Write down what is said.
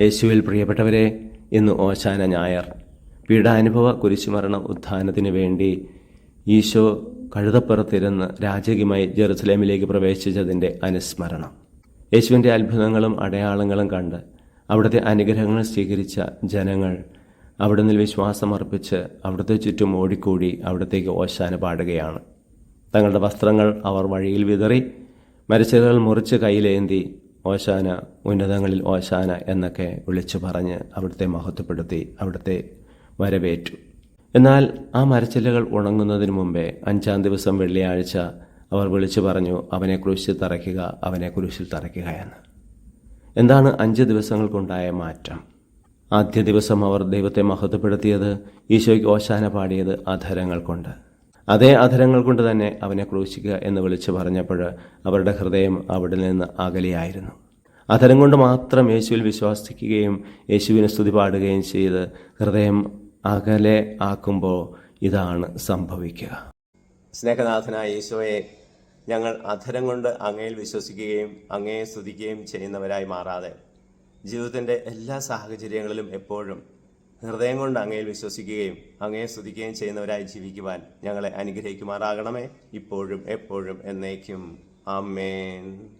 യേശുവിൽ പ്രിയപ്പെട്ടവരെ ഇന്ന് ഓശാന ഞായർ. പീഡാനുഭവ കുരിശുമരണ ഉത്ഥാനത്തിന് വേണ്ടി ഈശോ കഴുതപ്പുറത്തിരുന്ന് രാജകീയമായി ജെറുസലേമിലേക്ക് പ്രവേശിച്ചതിന്റെ അനുസ്മരണം. യേശുവിന്റെ അത്ഭുതങ്ങളും അടയാളങ്ങളും കണ്ട് അവിടുത്തെ അനുഗ്രഹങ്ങൾ സ്വീകരിച്ച ജനങ്ങൾ അവിടുന്ന് വിശ്വാസമർപ്പിച്ച് അവിടുത്തെ ചുറ്റും ഓടിക്കൂടി അവിടത്തേക്ക് ഓശാന പാടുകയാണ്. തങ്ങളുടെ വസ്ത്രങ്ങൾ അവർ വഴിയിൽ വിതറി മരിച്ചകൾ മുറിച്ച് കയ്യിലേന്തി ഓശാന ഉന്നതങ്ങളിൽ ഓശാന എന്നൊക്കെ വിളിച്ചു പറഞ്ഞ് അവിടുത്തെ മഹത്വപ്പെടുത്തി അവിടുത്തെ വരവേറ്റു. എന്നാൽ ആ മരച്ചില്ലകൾ ഉണങ്ങുന്നതിന് മുമ്പേ അഞ്ചാം ദിവസം വെള്ളിയാഴ്ച അവർ വിളിച്ചു പറഞ്ഞു അവനെ ക്രൂശിൽ തറയ്ക്കുക അവനെ കുരിശിൽ തറയ്ക്കുക എന്ന്. എന്താണ് അഞ്ച് ദിവസങ്ങൾക്കുണ്ടായ മാറ്റം? ആദ്യ ദിവസം അവർ ദൈവത്തെ മഹത്വപ്പെടുത്തിയത് ഈശോയ്ക്ക് ഓശാന പാടിയത് അധരങ്ങൾ കൊണ്ട്. അതേ അധരങ്ങൾ കൊണ്ട് തന്നെ അവനെ ക്രൂശിക്കുക എന്ന് വിളിച്ചു പറഞ്ഞപ്പോൾ അവരുടെ ഹൃദയം അവിടെ നിന്ന് അകലെയായിരുന്നു. അധരം കൊണ്ട് മാത്രം യേശുവിൽ വിശ്വസിക്കുകയും യേശുവിനെ സ്തുതി പാടുകയും ചെയ്ത് ഹൃദയം അകലെ ആക്കുമ്പോൾ ഇതാണ് സംഭവിക്കുക. സ്നേഹനാഥനായ ഈശോയെ ഞങ്ങൾ അധരം കൊണ്ട് അങ്ങയിൽ വിശ്വസിക്കുകയും അങ്ങയെ സ്തുതിക്കുകയും ചെയ്യുന്നവരായി മാറാതെ ജീവിതത്തിന്റെ എല്ലാ സാഹചര്യങ്ങളിലും എപ്പോഴും ഹൃദയം കൊണ്ട് അങ്ങയിൽ വിശ്വസിക്കുകയും അങ്ങയെ സ്തുതിക്കുകയും ചെയ്യുന്നവരായി ജീവിക്കുവാൻ ഞങ്ങളെ അനുഗ്രഹിക്കുമാറാകണമേ. ഇപ്പോഴും എപ്പോഴും എന്നേക്കും. ആമേൻ.